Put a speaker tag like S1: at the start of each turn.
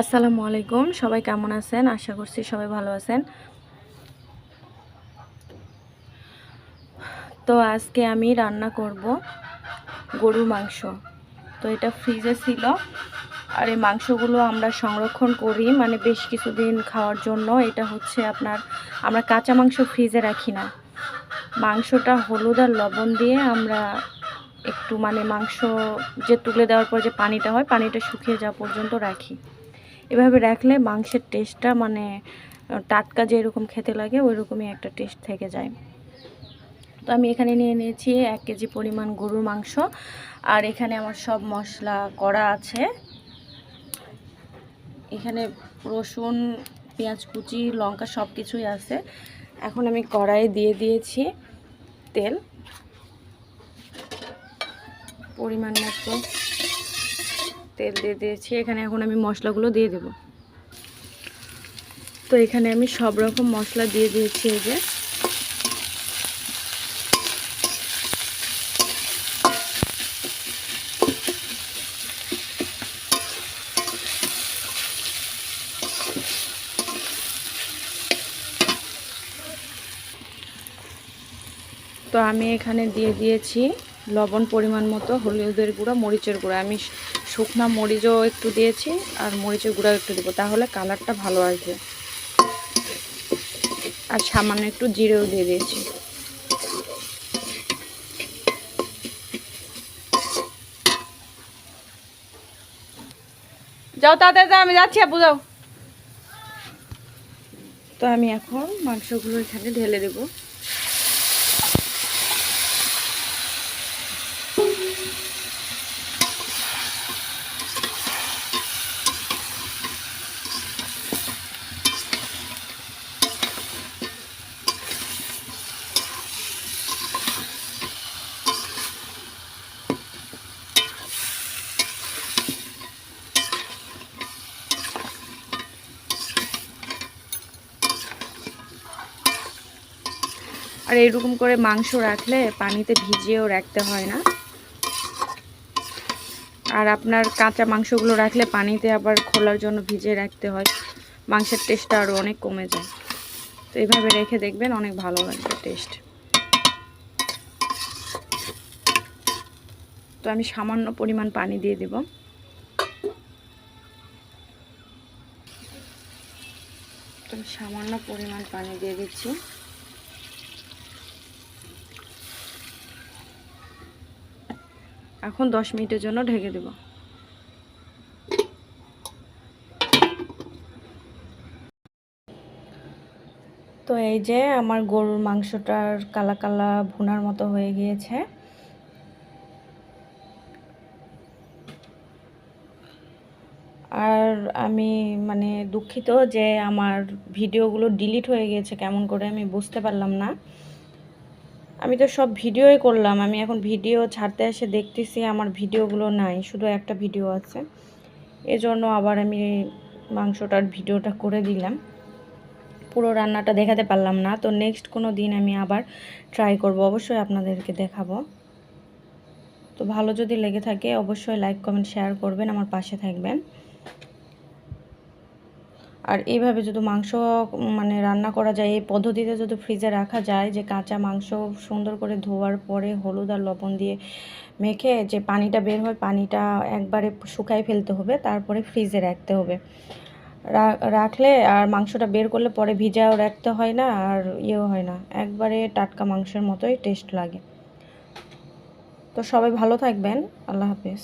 S1: আসসালামু আলাইকুম। সবাই কেমন আছেন? আশা করছি সবাই ভালো আছেন। তো আজকে আমি রান্না করব গরুর মাংস। তো এটা ফ্রিজে ছিল। আর এই মাংসগুলো আমরা সংরক্ষণ করি মানে বেশ কিছুদিন খাওয়ার জন্য। এটা হচ্ছে আপনার, আমরা কাঁচা মাংস ফ্রিজে রাখি না। মাংসটা হলুদ আর লবণ দিয়ে আমরা একটু মানে মাংস যে তুলে দেওয়ার পর যে পানিটা হয়, পানিটা শুকিয়ে যাওয়া পর্যন্ত রাখি। এভাবে রাখলে মাংসের টেস্টটা মানে টাটকা যেরকম খেতে লাগে ওই রকমই একটা টেস্ট থেকে যায়। তো আমি এখানে নিয়ে নিয়েছি এক কেজি পরিমাণ গরুর মাংস। আর এখানে আমার সব মশলা করা আছে। এখানে রসুন, পেঁয়াজ কুচি, লঙ্কা সব কিছুই আছে। এখন আমি কড়াই দিয়ে দিয়েছি তেল। পরিমাণ মতো তেল দিয়ে দিয়েছি। এখানে এখন আমি মশলাগুলো দিয়ে দেব। তো এখানে আমি সব রকম মশলা দিয়ে দিয়েছি এই যে। তো আমি এখানে দিয়ে দিয়েছি লবণ পরিমাণ মতো, হলুদের গুঁড়া, মরিচের গুঁড়া। আমি শুকনো মরিচও একটু দিয়েছি আর মরিচের গুঁড়াও একটু দেবো, তাহলে কালারটা ভালো আসবে। আর সামান্য একটু জিরেও দিয়ে দিয়েছি। যাও তাড়াতাড়ি, যাও, আমি যাচ্ছি, আপু, যাও। তো আমি এখন মাংসগুলো এখানে ঢেলে দেবো। আর এরকম করে মাংস রাখলে পানিতে ভিজিয়েও রাখতে হয় না। আর আপনার কাঁচা মাংসগুলো রাখলে পানিতে আবার খোলার জন্য ভিজিয়ে রাখতে হয়। মাংসের টেস্টটা আরও অনেক কমে যায়। তো এইভাবে রেখে দেখবেন অনেক ভালো লাগবে টেস্ট তো আমি সামান্য পরিমাণ পানি দিয়ে দেব। তো সামান্য পরিমাণ পানি দিয়ে দিচ্ছি। এখন দশ মিনিটের জন্য ঢেকে দেব। তো এই যে আমার গরুর মাংসটার কালা কালা ভুনার মতো হয়ে গিয়েছে। আর আমি মানে দুঃখিত যে আমার ভিডিওগুলো ডিলিট হয়ে গেছে কেমন করে আমি বুঝতে পারলাম না। আমি তো সব ভিডিওই করলাম, আমি এখন ভিডিও ছাড়তে এসে দেখতেছি আমার ভিডিওগুলো নাই, শুধু একটা ভিডিও আছে। এজন্য আবার আমি মাংসটার ভিডিওটা করে দিলাম। পুরো রান্নাটা দেখাতে পারলাম না, তো নেক্সট কোনো দিন আমি আবার ট্রাই করব, অবশ্যই আপনাদেরকে দেখাবো। তো ভালো যদি লেগে থাকে, অবশ্যই লাইক কমেন্ট শেয়ার করবেন, আমার পাশে থাকবেন। আর এইভাবে যদি মাংস মানে রান্না করা যায়, এই পদ্ধতিতে যদি ফ্রিজে রাখা যায়, যে কাঁচা মাংস সুন্দর করে ধোয়ার পরে হলুদ আর লবণ দিয়ে মেখে যে পানিটা বের হয়, পানিটা একবারে শুকাই ফেলতে হবে, তারপরে ফ্রিজে রাখতে হবে। রাখলে আর মাংসটা বের করলে পরে ভিজাও রাখতে হয় না, আর ইয়েও হয় না। একবারে টাটকা মাংসের মতোই টেস্ট লাগে। তো সবাই ভালো থাকবেন, আল্লাহ হাফিজ।